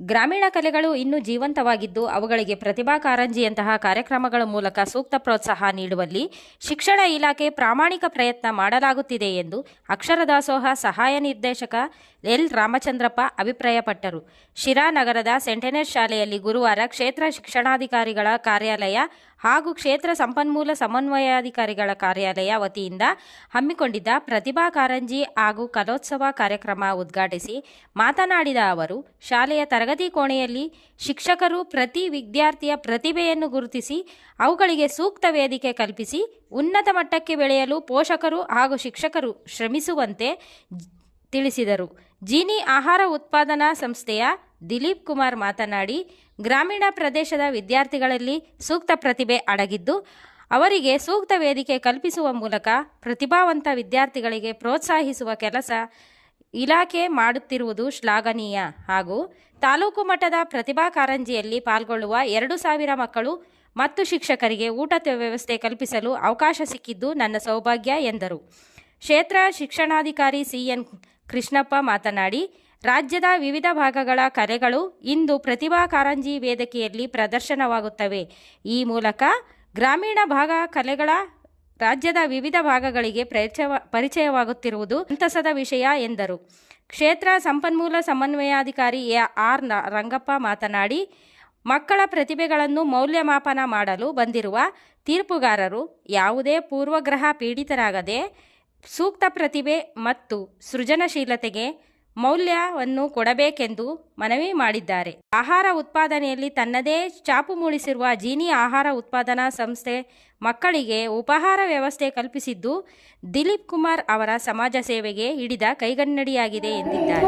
ಗ್ರಾಮೀಣ ಕಲೆಗಳು ಇನ್ನೂ ಜೀವಂತವಾಗಿದ್ದು ಅವುಗಳಿಗೆ ಪ್ರತಿಭಾ ಕಾರಂಜಿಯಂತಹ ಕಾರ್ಯಕ್ರಮಗಳ ಮೂಲಕ ಸೂಕ್ತ ಪ್ರೋತ್ಸಾಹ ನೀಡುವಲ್ಲಿ ಶಿಕ್ಷಣ ಇಲಾಖೆ ಪ್ರಾಮಾಣಿಕ ಪ್ರಯತ್ನ ಮಾಡಲಾಗುತ್ತಿದೆ ಎಂದು ಅಕ್ಷರ ದಾಸೋಹ ಸಹಾಯ ನಿರ್ದೇಶಕ ಎಲ್ ರಾಮಚಂದ್ರಪ್ಪ ಅಭಿಪ್ರಾಯಪಟ್ಟರು. ಶಿರಾ ನಗರದ ಸೆಂಟೆನರ್ ಶಾಲೆಯಲ್ಲಿ ಗುರುವಾರ ಕ್ಷೇತ್ರ ಶಿಕ್ಷಣಾಧಿಕಾರಿಗಳ ಕಾರ್ಯಾಲಯ ಹಾಗೂ ಕ್ಷೇತ್ರ ಸಂಪನ್ಮೂಲ ಸಮನ್ವಯಾಧಿಕಾರಿಗಳ ಕಾರ್ಯಾಲಯ ವತಿಯಿಂದ ಹಮ್ಮಿಕೊಂಡಿದ್ದ ಪ್ರತಿಭಾ ಕಾರಂಜಿ ಹಾಗೂ ಕಲೋತ್ಸವ ಕಾರ್ಯಕ್ರಮ ಉದ್ಘಾಟಿಸಿ ಮಾತನಾಡಿದ ಅವರು, ಶಾಲೆಯ ತರಗತಿ ಕೋಣೆಯಲ್ಲಿ ಶಿಕ್ಷಕರು ಪ್ರತಿ ವಿದ್ಯಾರ್ಥಿಯ ಪ್ರತಿಭೆಯನ್ನು ಗುರುತಿಸಿ, ಅವುಗಳಿಗೆ ಸೂಕ್ತ ವೇದಿಕೆ ಕಲ್ಪಿಸಿ, ಉನ್ನತ ಮಟ್ಟಕ್ಕೆ ಬೆಳೆಯಲು ಪೋಷಕರು ಹಾಗೂ ಶಿಕ್ಷಕರು ಶ್ರಮಿಸುವಂತೆ ತಿಳಿಸಿದರು. ಜೀನಿ ಆಹಾರ ಉತ್ಪಾದನಾ ಸಂಸ್ಥೆಯ ದಿಲೀಪ್ ಕುಮಾರ್ ಮಾತನಾಡಿ ಗ್ರಾಮೀಣ ಪ್ರದೇಶದ ವಿದ್ಯಾರ್ಥಿಗಳಲ್ಲಿ ಸೂಕ್ತ ಪ್ರತಿಭೆ ಅಡಗಿದ್ದು, ಅವರಿಗೆ ಸೂಕ್ತ ವೇದಿಕೆ ಕಲ್ಪಿಸುವ ಮೂಲಕ ಪ್ರತಿಭಾವಂತ ವಿದ್ಯಾರ್ಥಿಗಳಿಗೆ ಪ್ರೋತ್ಸಾಹಿಸುವ ಕೆಲಸ ಇಲಾಖೆ ಮಾಡುತ್ತಿರುವುದು ಶ್ಲಾಘನೀಯ. ಹಾಗೂ ತಾಲೂಕು ಮಟ್ಟದ ಪ್ರತಿಭಾ ಕಾರಂಜಿಯಲ್ಲಿ ಪಾಲ್ಗೊಳ್ಳುವ ಎರಡು ಸಾವಿರ ಮಕ್ಕಳು ಮತ್ತು ಶಿಕ್ಷಕರಿಗೆ ಊಟದ ವ್ಯವಸ್ಥೆ ಕಲ್ಪಿಸಲು ಅವಕಾಶ ಸಿಕ್ಕಿದ್ದು ನನ್ನ ಸೌಭಾಗ್ಯ ಎಂದರು. ಕ್ಷೇತ್ರ ಶಿಕ್ಷಣಾಧಿಕಾರಿ ಸಿಎನ್ ಕೃಷ್ಣಪ್ಪ ಮಾತನಾಡಿ ರಾಜ್ಯದ ವಿವಿಧ ಭಾಗಗಳ ಕಲೆಗಳು ಇಂದು ಪ್ರತಿಭಾ ಕಾರಂಜಿ ವೇದಿಕೆಯಲ್ಲಿ ಪ್ರದರ್ಶನವಾಗುತ್ತವೆ. ಈ ಮೂಲಕ ಗ್ರಾಮೀಣ ಭಾಗ ಕಲೆಗಳ ರಾಜ್ಯದ ವಿವಿಧ ಭಾಗಗಳಿಗೆ ಪರಿಚಯ ಪರಿಚಯವಾಗುತ್ತಿರುವುದು ಸಂತಸದ ವಿಷಯ ಎಂದರು. ಕ್ಷೇತ್ರ ಸಂಪನ್ಮೂಲ ಸಮನ್ವಯಾಧಿಕಾರಿ ಎ ಆರ್ ರಂಗಪ್ಪ ಮಾತನಾಡಿ, ಮಕ್ಕಳ ಪ್ರತಿಭೆಗಳನ್ನು ಮೌಲ್ಯಮಾಪನ ಮಾಡಲು ಬಂದಿರುವ ತೀರ್ಪುಗಾರರು ಯಾವುದೇ ಪೂರ್ವಗ್ರಹ ಪೀಡಿತರಾಗದೆ ಸೂಕ್ತ ಪ್ರತಿಭೆ ಮತ್ತು ಸೃಜನಶೀಲತೆಗೆ ಮೌಲ್ಯವನ್ನು ಕೊಡಬೇಕೆಂದು ಮನವಿ ಮಾಡಿದ್ದಾರೆ. ಆಹಾರ ಉತ್ಪಾದನೆಯಲ್ಲಿ ತನ್ನದೇ ಚಾಪು ಮೂಡಿಸಿರುವ ಜೀನಿ ಆಹಾರ ಉತ್ಪಾದನಾ ಸಂಸ್ಥೆ ಮಕ್ಕಳಿಗೆ ಉಪಹಾರ ವ್ಯವಸ್ಥೆ ಕಲ್ಪಿಸಿದ್ದು, ದಿಲೀಪ್ ಕುಮಾರ್ ಅವರ ಸಮಾಜ ಸೇವೆಗೆ ಹಿಡಿದ ಕೈಗನ್ನಡಿಯಾಗಿದೆ ಎಂದಿದ್ದಾರೆ.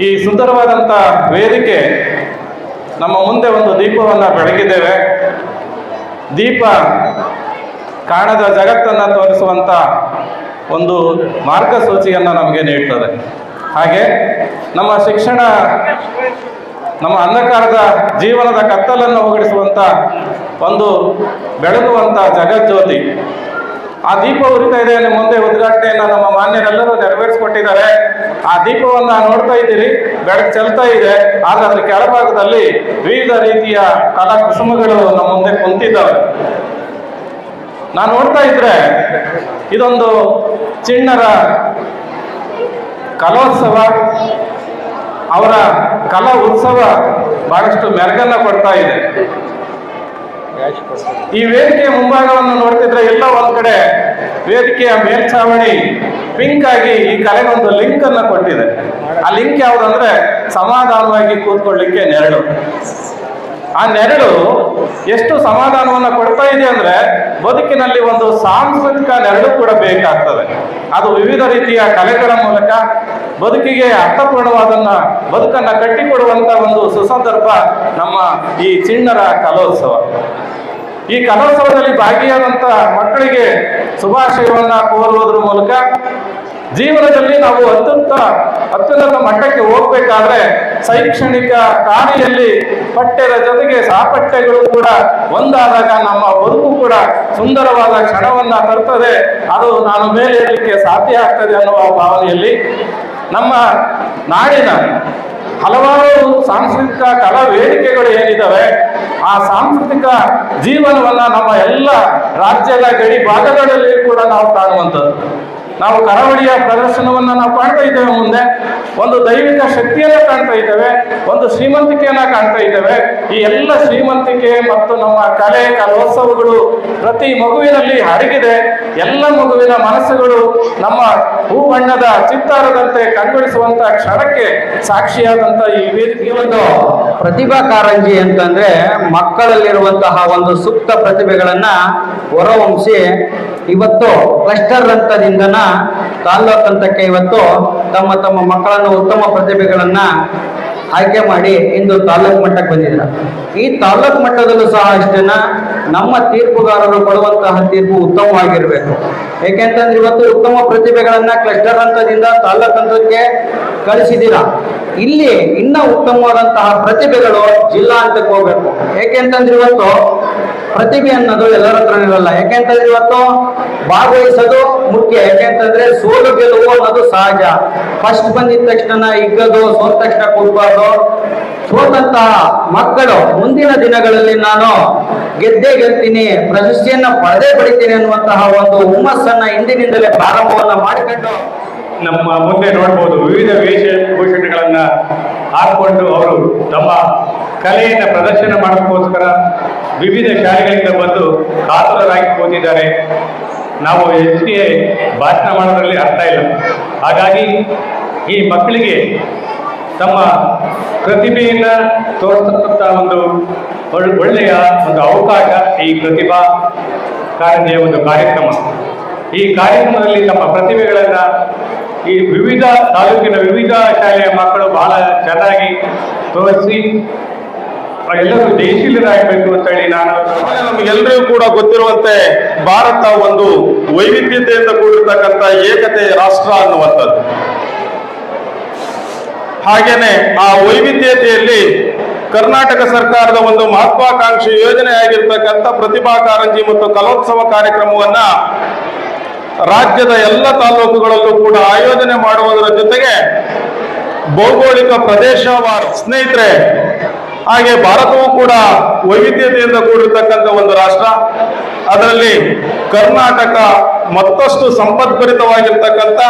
ಈ ಸುಂದರವಾದಂಥ ವೇದಿಕೆ ನಮ್ಮ ಮುಂದೆ ಒಂದು ದೀಪವನ್ನು ಬೆಳಗಿದ್ದೇವೆ. ದೀಪ ಕಾಣದ ಜಗತ್ತನ್ನು ತೋರಿಸುವಂಥ ಒಂದು ಮಾರ್ಗಸೂಚಿಯನ್ನು ನಮಗೆ ನೀಡ್ತದೆ. ಹಾಗೆ ನಮ್ಮ ಶಿಕ್ಷಣ, ನಮ್ಮ ಅಂಧಕಾರದ ಜೀವನದ ಕತ್ತಲನ್ನು ಹೋಗಡಿಸುವಂಥ ಒಂದು ಬೆಳಗುವಂಥ ಜಗಜ್ಯೋತಿ ಆ ದೀಪ ಉರಿತಾ ಇದೆ ನಿಮ್ಮ ಮುಂದೆ ಉದ್ಘಾಟನೆಯನ್ನ ನಮ್ಮ ಮಾನ್ಯರೆಲ್ಲರೂ ನೆರವೇರಿಸಿಕೊಟ್ಟಿದ್ದಾರೆ. ಆ ದೀಪವನ್ನ ನೋಡ್ತಾ ಇದ್ದೀರಿ, ಬೆಳಕು ಚೆಲ್ತಾ ಇದೆ, ಆದ್ರೆ ಅದ್ರ ಕೆಳಭಾಗದಲ್ಲಿ ವಿವಿಧ ರೀತಿಯ ಕಲಾ ಕುಸುಮಗಳು ನಮ್ಮ ಮುಂದೆ ಕುಂತಿದ್ದಾವೆ. ನಾನು ನೋಡ್ತಾ ಇದ್ರೆ, ಇದೊಂದು ಚಿಣ್ಣರ ಕಲೋತ್ಸವ, ಅವರ ಕಲಾ ಉತ್ಸವ ಬಹಳಷ್ಟು ಮೆರಗನ್ನ ಕೊಡ್ತಾ ಇದೆ. ಈ ವೇದಿಕೆಯ ಮುಂಭಾಗವನ್ನು ನೋಡ್ತಿದ್ರೆ ಎಲ್ಲ ಒಂದ್ ಕಡೆ ವೇದಿಕೆಯ ಮೇಲ್ಛಾವಣಿ ಪಿಂಕ್ ಆಗಿ ಈ ಕಲೆಗೊಂದು ಲಿಂಕ್ ಅನ್ನ ಕೊಟ್ಟಿದೆ. ಆ ಲಿಂಕ್ ಯಾವ್ದಂದ್ರೆ ಸಮಾಧಾನವಾಗಿ ಕೂತ್ಕೊಳ್ಳಿಕ್ಕೆ ನೆರಳು. ಆ ನೆರಳು ಎಷ್ಟು ಸಮಾಧಾನವನ್ನ ಕೊಡ್ತಾ ಇದೆ ಅಂದ್ರೆ ಬದುಕಿನಲ್ಲಿ ಒಂದು ಸಾಂಸ್ಕೃತಿಕ ನೆರಳು ಕೂಡ ಬೇಕಾಗ್ತದೆ. ಅದು ವಿವಿಧ ರೀತಿಯ ಕಲೆಗಳ ಮೂಲಕ ಬದುಕಿಗೆ ಅರ್ಥಪೂರ್ಣವಾದನ್ನ ಬದುಕನ್ನ ಕಟ್ಟಿಕೊಡುವಂತ ಒಂದು ಸುಸಂದರ್ಭ ನಮ್ಮ ಈ ಚಿಣ್ಣರ ಕಲೋತ್ಸವ. ಈ ಕಲೋತ್ಸವದಲ್ಲಿ ಭಾಗಿಯಾದಂತ ಮಕ್ಕಳಿಗೆ ಶುಭಾಶಯವನ್ನ ಕೋರುವುದರ ಮೂಲಕ ಜೀವನದಲ್ಲಿ ನಾವು ಅತ್ಯಂತ ಅತ್ಯುನ್ನತ ಮಟ್ಟಕ್ಕೆ ಹೋಗ್ಬೇಕಾದ್ರೆ ಶೈಕ್ಷಣಿಕ ಕಾರ್ಯದಲ್ಲಿ ಪಠ್ಯದ ಜೊತೆಗೆ ಸಾಪಠ್ಯಗಳು ಕೂಡ ಒಂದಾದಾಗ ನಮ್ಮ ಬದುಕು ಕೂಡ ಸುಂದರವಾದ ಕ್ಷಣವನ್ನ ತರ್ತದೆ. ಅದು ನಾನು ಮೇಲೆ ಹೇಳಲಿಕ್ಕೆ ಸಾಧ್ಯ ಆಗ್ತದೆ ಅನ್ನುವ ಭಾವನೆಯಲ್ಲಿ ನಮ್ಮ ನಾಡಿನ ಹಲವಾರು ಸಾಂಸ್ಕೃತಿಕ ಕಲಾ ವೇದಿಕೆಗಳು ಏನಿದ್ದಾವೆ ಆ ಸಾಂಸ್ಕೃತಿಕ ಜೀವನವನ್ನ ನಮ್ಮ ಎಲ್ಲ ರಾಜ್ಯದ ಗಡಿ ಭಾಗಗಳಲ್ಲಿ ಕೂಡ ನಾವು ಕಾಣುವಂಥದ್ದು. ನಾವು ಕರಾವಳಿಯ ಪ್ರದರ್ಶನವನ್ನ ನಾವು ಕಾಣ್ತಾ ಇದ್ದೇವೆ ಮುಂದೆ. ಒಂದು ದೈವಿಕ ಶಕ್ತಿಯನ್ನ ಕಾಣ್ತಾ ಇದ್ದೇವೆ, ಒಂದು ಶ್ರೀಮಂತಿಕೆಯನ್ನ ಕಾಣ್ತಾ ಇದ್ದೇವೆ. ಈ ಎಲ್ಲ ಶ್ರೀಮಂತಿಕೆ ಮತ್ತು ನಮ್ಮ ಕಲೆ, ಕಲೋತ್ಸವಗಳು ಪ್ರತಿ ಮಗುವಿನಲ್ಲಿ ಹರಗಿದೆ. ಎಲ್ಲ ಮಗುವಿನ ಮನಸ್ಸುಗಳು ನಮ್ಮ ಹೂ ಬಣ್ಣದ ಚಿತ್ತಾರದಂತೆ ಕಂಗೊಳಿಸುವಂತ ಕ್ಷಣಕ್ಕೆ ಸಾಕ್ಷಿಯಾದಂತ ಈ ವೇದಿಕೆ ಒಂದು. ಪ್ರತಿಭಾ ಕಾರಂಜಿ ಅಂತಂದ್ರೆ ಮಕ್ಕಳಲ್ಲಿರುವಂತಹ ಒಂದು ಸುಪ್ತ ಪ್ರತಿಭೆಗಳನ್ನ ಹೊರಹೊಮ್ಮಿಸಿ ಇವತ್ತು ಕ್ಲಸ್ಟರ್ ಹಂತದಿಂದನ ತಾಲ್ಲೂಕು ಹಂತಕ್ಕೆ ಇವತ್ತು ತಮ್ಮ ತಮ್ಮ ಮಕ್ಕಳನ್ನು ಉತ್ತಮ ಪ್ರತಿಭೆಗಳನ್ನ ಆಯ್ಕೆ ಮಾಡಿ ಇಂದು ತಾಲ್ಲೂಕು ಮಟ್ಟಕ್ಕೆ ಬಂದಿದ್ದಾರೆ. ಈ ತಾಲ್ಲೂಕು ಮಟ್ಟದಲ್ಲೂ ಸಹ ಅಷ್ಟೇನ ನಮ್ಮ ತೀರ್ಪುಗಾರರು ಕೊಡುವಂತಹ ತೀರ್ಪು ಉತ್ತಮವಾಗಿರಬೇಕು. ಏಕೆಂತಂದ್ರೆ ಇವತ್ತು ಉತ್ತಮ ಪ್ರತಿಭೆಗಳನ್ನ ಕ್ಲಸ್ಟರ್ ಹಂತದಿಂದ ತಾಲ್ಲೂಕು ಹಂತಕ್ಕೆ ಕಳಿಸಿದ್ದೀರಾ? ಇಲ್ಲಿ ಇನ್ನ ಉತ್ತಮವಾದಂತಹ ಪ್ರತಿಭೆಗಳು ಜಿಲ್ಲಾ ಹಂತಕ್ಕೆ ಹೋಗ್ಬೇಕು. ಏಕೆಂತಂದ್ರೆ ಇವತ್ತು ಪ್ರತಿಭೆ ಅನ್ನೋದು ಎಲ್ಲರ ಹತ್ರ ಇರಲ್ಲ. ಯಾಕೆಂತಂದ್ರೆ ಇವತ್ತು ಭಾಗವಹಿಸೋದು ಮುಖ್ಯ. ಯಾಕೆಂತಂದ್ರೆ ಸೋಲು ಗೆಲುವು ಅನ್ನೋದು ಸಹಜ. ಫಸ್ಟ್ ಬಂದಿದ ತಕ್ಷಣ ಇಗ್ಗದು, ಸೋತ ತಕ್ಷಣ ಕೂಡಬಾರ್ದು ಸೋತಂತಹ ಮಕ್ಕಳು, ಮುಂದಿನ ದಿನಗಳಲ್ಲಿ ನಾನು ಗೆದ್ದೇ ಗೆಲ್ತೀನಿ, ಪ್ರಶಸ್ತಿಯನ್ನ ಪಡೆದೇ ಪಡಿತೀನಿ ಅನ್ನುವಂತಹ ಒಂದು ಹುಮ್ಮಸ್ಸನ್ನ ಇಂದಿನಿಂದಲೇ ಪ್ರಾರಂಭವನ್ನ ಮಾಡಿಕೊಂಡು ನಮ್ಮ ಮುಂದೆ ನೋಡ್ಬೋದು ವಿವಿಧ ವೇಷ ಭೂಷಣಗಳನ್ನ ಹಾಕೊಂಡು ಅವರು ತಮ್ಮ ಕಲೆಯನ್ನು ಪ್ರದರ್ಶನ ಮಾಡೋಕ್ಕೋಸ್ಕರ ವಿವಿಧ ಶಾಲೆಗಳಿಂದ ಬಂದು ಕಾತುರರಾಗಿ ಕೂತಿದ್ದಾರೆ. ನಾವು ಹೆಚ್ಚಿಗೆ ಭಾಷಣ ಮಾಡೋದ್ರಲ್ಲಿ ಅರ್ಥ ಇಲ್ಲ. ಹಾಗಾಗಿ ಈ ಮಕ್ಕಳಿಗೆ ತಮ್ಮ ಪ್ರತಿಭೆಯನ್ನು ತೋರಿಸ್ತಕ್ಕಂಥ ಒಂದು ಒಳ್- ಒಳ್ಳೆಯ ಒಂದು ಅವಕಾಶ ಈ ಪ್ರತಿಭಾ ಕಾರಂಜಿಯ ಒಂದು ಕಾರ್ಯಕ್ರಮ. ಈ ಕಾರ್ಯಕ್ರಮದಲ್ಲಿ ತಮ್ಮ ಪ್ರತಿಭೆಗಳನ್ನು ಈ ವಿವಿಧ ತಾಲೂಕಿನ ವಿವಿಧ ಶಾಲೆಯ ಮಕ್ಕಳು ಬಹಳ ಚೆನ್ನಾಗಿ ತೋರಿಸಿ ಎಲ್ಲರೂ ದೇಶೀಯರಾಗಬೇಕು ಅಂತ ಹೇಳಿ ನಾನು ನಮಗೆಲ್ಲರಿಗೂ ಕೂಡ ಗೊತ್ತಿರುವಂತೆ ಭಾರತ ಒಂದು ವೈವಿಧ್ಯತೆಯಿಂದ ಕೂಡಿರ್ತಕ್ಕಂಥ ಏಕತೆ ರಾಷ್ಟ್ರ ಅನ್ನುವಂಥದ್ದು. ಹಾಗೇನೆ ಆ ವೈವಿಧ್ಯತೆಯಲ್ಲಿ ಕರ್ನಾಟಕ ಸರ್ಕಾರದ ಒಂದು ಮಹತ್ವಾಕಾಂಕ್ಷಿ ಯೋಜನೆ ಆಗಿರ್ತಕ್ಕಂಥ ಪ್ರತಿಭಾ ಕಾರಂಜಿ ಮತ್ತು ಕಲೋತ್ಸವ ಕಾರ್ಯಕ್ರಮವನ್ನ ರಾಜ್ಯದ ಎಲ್ಲ ತಾಲೂಕುಗಳಲ್ಲೂ ಕೂಡ ಆಯೋಜನೆ ಮಾಡುವುದರ ಜೊತೆಗೆ ಭೌಗೋಳಿಕ ಪ್ರದೇಶವಾರು ಸ್ನೇಹಿತರೆ ಹಾಗೆ ಭಾರತವು ಕೂಡ ವೈವಿಧ್ಯತೆಯಿಂದ ಕೂಡಿರ್ತಕ್ಕಂಥ ಒಂದು ರಾಷ್ಟ್ರ. ಅದರಲ್ಲಿ ಕರ್ನಾಟಕ ಮತ್ತಷ್ಟು ಸಂಪದ್ಭರಿತವಾಗಿರ್ತಕ್ಕಂಥ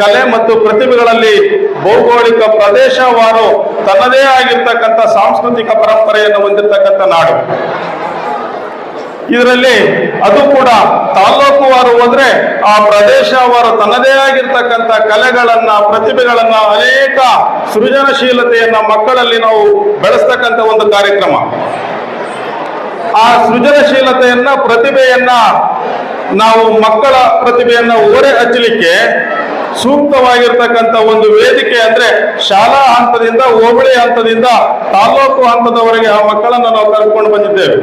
ಕಲೆ ಮತ್ತು ಪ್ರತಿಭೆಗಳಲ್ಲಿ ಭೌಗೋಳಿಕ ಪ್ರದೇಶವಾರು ತನ್ನದೇ ಆಗಿರ್ತಕ್ಕಂಥ ಸಾಂಸ್ಕೃತಿಕ ಪರಂಪರೆಯನ್ನು ಹೊಂದಿರತಕ್ಕಂಥ ನಾಡು. ಇದರಲ್ಲಿ ಅದು ಕೂಡ ತಾಲ್ಲೂಕುವಾರು ಹೋದ್ರೆ ಆ ಪ್ರದೇಶವಾರು ತನ್ನದೇ ಆಗಿರ್ತಕ್ಕಂಥ ಕಲೆಗಳನ್ನ, ಪ್ರತಿಭೆಗಳನ್ನ, ಅನೇಕ ಸೃಜನಶೀಲತೆಯನ್ನ ಮಕ್ಕಳಲ್ಲಿ ನಾವು ಬೆಳೆಸ್ತಕ್ಕಂಥ ಒಂದು ಕಾರ್ಯಕ್ರಮ. ಆ ಸೃಜನಶೀಲತೆಯನ್ನ, ಪ್ರತಿಭೆಯನ್ನ ನಾವು ಮಕ್ಕಳ ಪ್ರತಿಭೆಯನ್ನ ಓರೆ ಹಚ್ಚಲಿಕ್ಕೆ ಸೂಕ್ತವಾಗಿರ್ತಕ್ಕಂಥ ಒಂದು ವೇದಿಕೆ ಅಂದ್ರೆ ಶಾಲಾ ಹಂತದಿಂದ ಹೋಬಳಿ ಹಂತದಿಂದ ತಾಲ್ಲೂಕು ಹಂತದವರೆಗೆ ಆ ಮಕ್ಕಳನ್ನು ನಾವು ಕರ್ಕೊಂಡು ಬಂದಿದ್ದೇವೆ.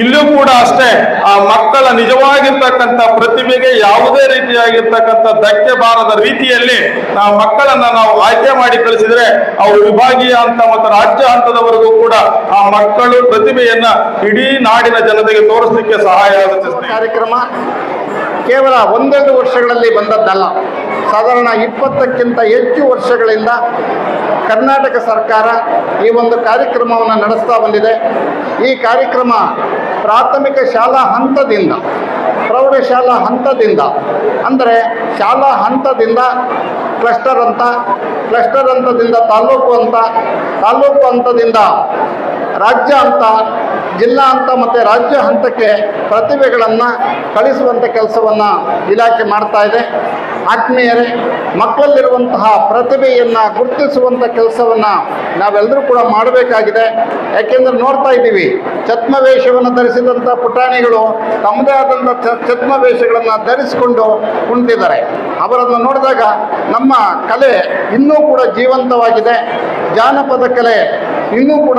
ಇಲ್ಲೂ ಕೂಡ ಅಷ್ಟೇ, ಆ ಮಕ್ಕಳ ನಿಜವಾಗಿರ್ತಕ್ಕಂಥ ಪ್ರತಿಭೆಗೆ ಯಾವುದೇ ರೀತಿಯಾಗಿರ್ತಕ್ಕಂಥ ಧಕ್ಕೆ ಬಾರದ ರೀತಿಯಲ್ಲಿ ನಾವು ಮಕ್ಕಳನ್ನ ನಾವು ಆಯ್ಕೆ ಮಾಡಿ ಕಳಿಸಿದ್ರೆ, ಅವರು ವಿಭಾಗೀಯ ಹಂತ ಮತ್ತು ರಾಜ್ಯ ಹಂತದವರೆಗೂ ಕೂಡ ಆ ಮಕ್ಕಳು ಪ್ರತಿಭೆಯನ್ನ ಇಡೀ ನಾಡಿನ ಜನತೆಗೆ ತೋರಿಸಲಿಕ್ಕೆ ಸಹಾಯ ಆಗುತ್ತೆ. ಕಾರ್ಯಕ್ರಮ ಕೇವಲ ಒಂದೆರಡು ವರ್ಷಗಳಲ್ಲಿ ಬಂದದ್ದಲ್ಲ. ಸಾಧಾರಣ ಇಪ್ಪತ್ತಕ್ಕಿಂತ ಹೆಚ್ಚು ವರ್ಷಗಳಿಂದ ಕರ್ನಾಟಕ ಸರ್ಕಾರ ಈ ಒಂದು ಕಾರ್ಯಕ್ರಮವನ್ನು ನಡೆಸ್ತಾ ಬಂದಿದೆ. ಈ ಕಾರ್ಯಕ್ರಮ ಪ್ರಾಥಮಿಕ ಶಾಲಾ ಹಂತದಿಂದ, ಪ್ರೌಢಶಾಲಾ ಹಂತದಿಂದ, ಅಂದರೆ ಶಾಲಾ ಹಂತದಿಂದ ಕ್ಲಸ್ಟರ್ ಹಂತ ಕ್ಲಸ್ಟರ್ ಹಂತದಿಂದ ತಾಲೂಕು ಹಂತ ತಾಲೂಕು ಹಂತದಿಂದ ರಾಜ್ಯ ಹಂತ ಜಿಲ್ಲಾ ಹಂತ ಮತ್ತು ರಾಜ್ಯ ಹಂತಕ್ಕೆ ಪ್ರತಿಭೆಗಳನ್ನು ಕಳಿಸುವಂಥ ಕೆಲಸವನ್ನು ಇಲಾಖೆ ಮಾಡ್ತಾ ಇದೆ. ಆತ್ಮೀಯರೇ, ಮಕ್ಕಳಲ್ಲಿರುವಂತಹ ಪ್ರತಿಭೆಯನ್ನು ಗುರುತಿಸುವಂಥ ಕೆಲಸವನ್ನು ನಾವೆಲ್ಲರೂ ಕೂಡ ಮಾಡಬೇಕಾಗಿದೆ. ಯಾಕೆಂದರೆ ನೋಡ್ತಾ ಇದ್ದೀವಿ, ಛತ್ಮವೇಷವನ್ನು ಧರಿಸಿದಂಥ ಪುಟಾಣಿಗಳು ತಮ್ಮದೇ ಆದಂಥ ಛತ್ಮವೇಷಗಳನ್ನು ಧರಿಸಿಕೊಂಡು ಕುಂತಿದ್ದಾರೆ. ಅವರನ್ನು ನೋಡಿದಾಗ ನಮ್ಮ ಕಲೆ ಇನ್ನೂ ಕೂಡ ಜೀವಂತವಾಗಿದೆ. ಜಾನಪದ ಕಲೆ ಇನ್ನೂ ಕೂಡ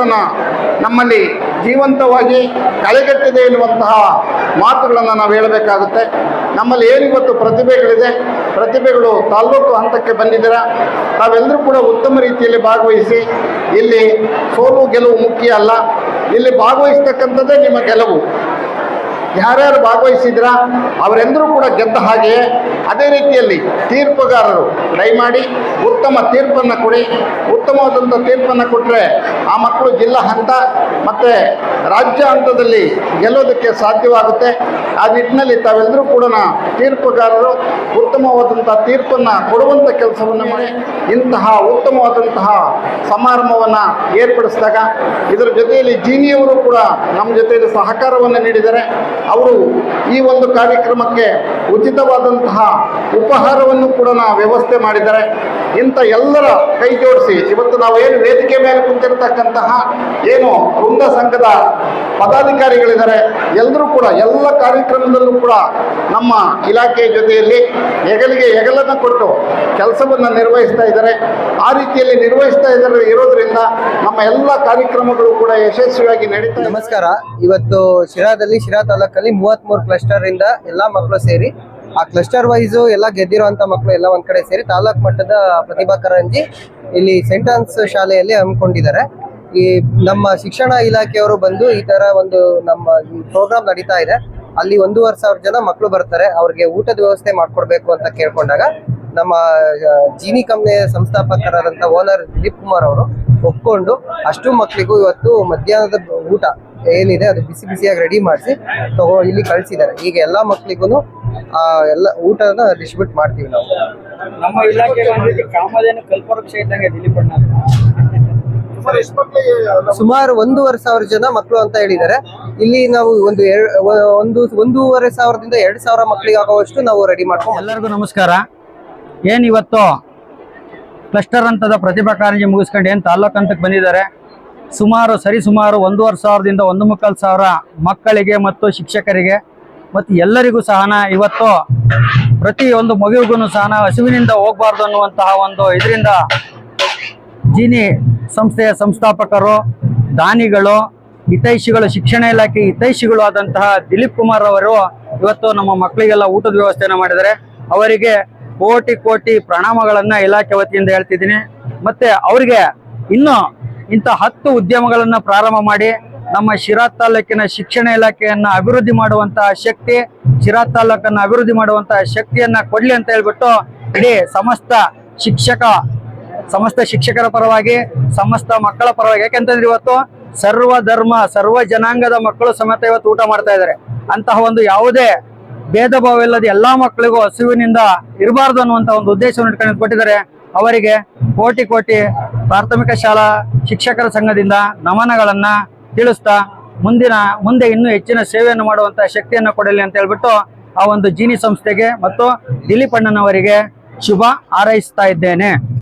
ನಮ್ಮಲ್ಲಿ ಜೀವಂತವಾಗಿ ಕಳೆಗಟ್ಟಿದೆ ಎನ್ನುವಂತಹ ಮಾತುಗಳನ್ನು ನಾವು ಹೇಳಬೇಕಾಗುತ್ತೆ. ನಮ್ಮಲ್ಲಿ ಏನಿವತ್ತು ಪ್ರತಿಭೆಗಳಿದೆ, ಪ್ರತಿಭೆಗಳು ತಾಲ್ಲೂಕು ಹಂತಕ್ಕೆ ಬಂದಿದ್ದೀರ? ತಾವೆಲ್ಲರೂ ಕೂಡ ಉತ್ತಮ ರೀತಿಯಲ್ಲಿ ಭಾಗವಹಿಸಿ ಇಲ್ಲಿ ಸೋಲು ಗೆಲುವು ಮುಖ್ಯ ಅಲ್ಲ. ಇಲ್ಲಿ ಭಾಗವಹಿಸ್ತಕ್ಕಂಥದ್ದೇ ನಿಮ್ಮ ಗೆಲುವು. ಯಾರ್ಯಾರು ಭಾಗವಹಿಸಿದ್ರ ಅವರೆಂದರೂ ಕೂಡ ಗೆದ್ದ ಹಾಗೆಯೇ ಅದೇ ರೀತಿಯಲ್ಲಿ ತೀರ್ಪುಗಾರರು ಮಾಡಿ, ಉತ್ತಮ ತೀರ್ಪನ್ನು ಕೊಡಿ. ಉತ್ತಮವಾದಂಥ ತೀರ್ಪನ್ನು ಕೊಟ್ಟರೆ ಆ ಮಕ್ಕಳು ಜಿಲ್ಲಾ ಹಂತ ಮತ್ತು ರಾಜ್ಯ ಹಂತದಲ್ಲಿ ಗೆಲ್ಲೋದಕ್ಕೆ ಸಾಧ್ಯವಾಗುತ್ತೆ. ಆ ನಿಟ್ಟಿನಲ್ಲಿ ತಾವೆಲ್ಲರೂ ಕೂಡ ತೀರ್ಪುಗಾರರು ಉತ್ತಮವಾದಂಥ ತೀರ್ಪನ್ನು ಕೊಡುವಂಥ ಕೆಲಸವನ್ನು ಮಾಡಿ, ಇಂತಹ ಉತ್ತಮವಾದಂತಹ ಸಮಾರಂಭವನ್ನು ಏರ್ಪಡಿಸಿದಾಗ ಇದರ ಜೊತೆಯಲ್ಲಿ ಜೀನಿಯವರು ಕೂಡ ನಮ್ಮ ಜೊತೆಯಲ್ಲಿ ಸಹಕಾರವನ್ನು ನೀಡಿದ್ದಾರೆ ಅವರು ಈ ಒಂದು ಕಾರ್ಯಕ್ರಮಕ್ಕೆ ಉಚಿತವಾದಂತಹ ಉಪಹಾರವನ್ನು ಕೂಡ ವ್ಯವಸ್ಥೆ ಮಾಡಿದ್ದಾರೆ. ಇಂಥ ಎಲ್ಲರ ಕೈ ಜೋಡಿಸಿ, ಇವತ್ತು ನಾವು ಏನು ವೇದಿಕೆ ಮೇಲೆ ಕುಂತಿರ್ತಕ್ಕಂತಹ ಏನು ವೃಂದ ಸಂಘದ ಪದಾಧಿಕಾರಿಗಳಿದ್ದಾರೆ, ಎಲ್ಲರೂ ಕೂಡ, ಎಲ್ಲ ಕಾರ್ಯಕ್ರಮದಲ್ಲೂ ಕೂಡ ನಮ್ಮ ಇಲಾಖೆಯ ಜೊತೆಯಲ್ಲಿ ಹೆಗಲಿಗೆ ಹೆಗಲನ್ನು ಕೊಟ್ಟು ಕೆಲಸವನ್ನು ನಿರ್ವಹಿಸ್ತಾ ಇದ್ದಾರೆ ಆ ರೀತಿಯಲ್ಲಿ ನಿರ್ವಹಿಸ್ತಾ ಇದ್ದಾರೆ ಇರೋದ್ರಿಂದ ನಮ್ಮ ಎಲ್ಲ ಕಾರ್ಯಕ್ರಮಗಳು ಕೂಡ ಯಶಸ್ವಿಯಾಗಿ ನಡೀತಾ. ನಮಸ್ಕಾರ ಇವತ್ತು ಶಿರಾದಲ್ಲಿ, ಶಿರಾ ತಾಲೂಕಲ್ಲಿ ಮೂವತ್ಮೂರು ಕ್ಲಸ್ಟರ್ ಇಂದ ಎಲ್ಲಾ ಮಕ್ಕಳು ಸೇರಿ ಆ ಕ್ಲಸ್ಟರ್ ವೈಸ್ ಎಲ್ಲ ಗೆದ್ದಿರುವಂತ ಮಕ್ಕಳು ಎಲ್ಲ ಒಂದ್ ಕಡೆ ಸೇರಿ ತಾಲೂಕ್ ಮಟ್ಟದ ಪ್ರತಿಭಾ ಕಾರಂಜಿ ಇಲ್ಲಿ ಸೆಂಟ್ ಆನ್ಸ್ ಶಾಲೆಯಲ್ಲಿ ಹಮ್ಮಿಕೊಂಡಿದ್ದಾರೆ. ಈ ನಮ್ಮ ಶಿಕ್ಷಣ ಇಲಾಖೆಯವರು ಬಂದು ಈ ತರ ಒಂದು ನಮ್ಮ ಪ್ರೋಗ್ರಾಮ್ ನಡೀತಾ ಇದೆ. ಅಲ್ಲಿ ಒಂದೂವರೆ ಸಾವಿರ ಜನ ಮಕ್ಕಳು ಬರ್ತಾರೆ. ಅವ್ರಿಗೆ ಊಟದ ವ್ಯವಸ್ಥೆ ಮಾಡ್ಕೊಡ್ಬೇಕು ಅಂತ ಕೇಳ್ಕೊಂಡಾಗ ನಮ್ಮ ಜೀನಿ ಕಂಪ್ನಿಯ ಸಂಸ್ಥಾಪಕರಾದಂತ ಓನರ್ ದಿಲೀಪ್ ಕುಮಾರ್ ಅವರು ಒಪ್ಕೊಂಡು ಅಷ್ಟು ಮಕ್ಕಳಿಗೂ ಇವತ್ತು ಮಧ್ಯಾಹ್ನದ ಊಟ ಏನಿದೆ ಅದು ಬಿಸಿ ಬಿಸಿಯಾಗಿ ರೆಡಿ ಮಾಡಿಸಿ ತಗೋ ಇಲ್ಲಿ ಕಳಿಸಿದ್ದಾರೆ. ಈಗ ಎಲ್ಲಾ ಮಕ್ಕಳಿಗೂ ಆ ಎಲ್ಲ ಊಟನ ಡಿಸ್ಟ್ರಿಬ್ಯೂಟ್ ಮಾಡ್ತೀವಿ ನಾವು. ನಮ್ಮ ಇಲಾಖೆ ಕಾಮಧೇನು ಕಲ್ಪವೃಕ್ಷ ಇದ್ದಂಗೆ ದಿಲೀಪ್ ಅಣ್ಣ ಸುಮಾರು ಒಂದೂವರೆ ಸಾವಿರ ಜನ ಮಕ್ಕಳು ಅಂತ ಹೇಳಿದ್ದಾರೆ. ಇಲ್ಲಿ ನಾವು ಒಂದು ಒಂದು ಒಂದೂವರೆ ಸಾವಿರದಿಂದ ಎರಡು ಸಾವಿರ ಮಕ್ಕಳಿಗೆ ಆಗುವಷ್ಟು ನಾವು ರೆಡಿ ಮಾಡ್ಕೊಂಡು ಎಲ್ಲರಿಗೂ ನಮಸ್ಕಾರ. ಏನು ಇವತ್ತು ಕ್ಲಸ್ಟರ್ ಹಂತದ ಪ್ರತಿಭಾ ಕಾರಂಜಿ ಮುಗಿಸ್ಕೊಂಡು ಏನು ತಾಲ್ಲೂಕು ಹಂತಕ್ಕೆ ಬಂದಿದ್ದಾರೆ? ಸುಮಾರು ಸರಿ ಸುಮಾರು ಒಂದೂವರೆ ಸಾವಿರದಿಂದ ಒಂದು ಮುಕ್ಕಾಲು ಸಾವಿರ ಮಕ್ಕಳಿಗೆ ಮತ್ತು ಶಿಕ್ಷಕರಿಗೆ ಮತ್ತು ಎಲ್ಲರಿಗೂ ಸಹನ. ಇವತ್ತು ಪ್ರತಿ ಒಂದು ಮಗುವಿಗೂ ಸಹನ. ಹಸುವಿನಿಂದ ಹೋಗಬಾರ್ದು ಅನ್ನುವಂತಹ ಒಂದು ಇದರಿಂದ ಜೀನಿ ಸಂಸ್ಥೆಯ ಸಂಸ್ಥಾಪಕರು, ದಾನಿಗಳು, ಹಿತೈಷಿಗಳು, ಶಿಕ್ಷಣ ಇಲಾಖೆ ಹಿತೈಷಿಗಳು ಆದಂತಹ ದಿಲೀಪ್ ಕುಮಾರ್ ಅವರು ಇವತ್ತು ನಮ್ಮ ಮಕ್ಕಳಿಗೆಲ್ಲ ಊಟದ ವ್ಯವಸ್ಥೆಯನ್ನು ಮಾಡಿದ್ದಾರೆ. ಅವರಿಗೆ ಕೋಟಿ ಕೋಟಿ ಪ್ರಣಾಮಗಳನ್ನು ಇಲಾಖೆ ವತಿಯಿಂದ ಹೇಳ್ತಿದ್ದೀನಿ. ಮತ್ತೆ ಅವರಿಗೆ ಇನ್ನು ಇಂಥ ಹತ್ತು ಉದ್ಯಮಗಳನ್ನು ಪ್ರಾರಂಭ ಮಾಡಿ ನಮ್ಮ ಶಿರಾ ತಾಲೂಕಿನ ಶಿಕ್ಷಣ ಇಲಾಖೆಯನ್ನು ಅಭಿವೃದ್ಧಿ ಮಾಡುವಂತಹ ಶಕ್ತಿ, ಶಿರಾ ತಾಲೂಕನ್ನು ಅಭಿವೃದ್ಧಿ ಮಾಡುವಂತಹ ಶಕ್ತಿಯನ್ನ ಕೊಡ್ಲಿ ಅಂತ ಹೇಳ್ಬಿಟ್ಟು ಇಡೀ ಸಮಸ್ತ ಶಿಕ್ಷಕ, ಸಮಸ್ತ ಶಿಕ್ಷಕರ ಪರವಾಗಿ, ಸಮಸ್ತ ಮಕ್ಕಳ ಪರವಾಗಿ. ಯಾಕೆಂತಂದ್ರೆ ಇವತ್ತು ಸರ್ವ ಧರ್ಮ, ಸರ್ವ ಜನಾಂಗದ ಮಕ್ಕಳು ಸಮೇತ ಇವತ್ತು ಊಟ ಮಾಡ್ತಾ ಇದ್ದಾರೆ ಅಂತಹ ಒಂದು ಯಾವುದೇ ಭೇದ ಭಾವ ಇಲ್ಲದ ಎಲ್ಲಾ ಮಕ್ಕಳಿಗೂ ಹಸಿವಿನಿಂದ ಇರಬಾರ್ದು ಅನ್ನುವಂತ ಒಂದು ಉದ್ದೇಶವನ್ನು ಇಟ್ಕೊಂಡು ಕೊಟ್ಟಿದ್ದಾರೆ. ಅವರಿಗೆ ಕೋಟಿ ಕೋಟಿ ಪ್ರಾಥಮಿಕ ಶಾಲಾ ಶಿಕ್ಷಕರ ಸಂಘದಿಂದ ನಮನಗಳನ್ನ ತಿಳಿಸ್ತಾ ಮುಂದಿನ, ಮುಂದೆ ಇನ್ನೂ ಹೆಚ್ಚಿನ ಸೇವೆಯನ್ನು ಮಾಡುವಂತಹ ಶಕ್ತಿಯನ್ನು ಕೊಡಲಿ ಅಂತ ಹೇಳ್ಬಿಟ್ಟು ಆ ಒಂದು ಜೀನಿ ಸಂಸ್ಥೆಗೆ ಮತ್ತು ದಿಲೀಪ್ ಅಣ್ಣನವರಿಗೆ ಶುಭ ಹಾರೈಸ್ತಾ ಇದ್ದೇನೆ.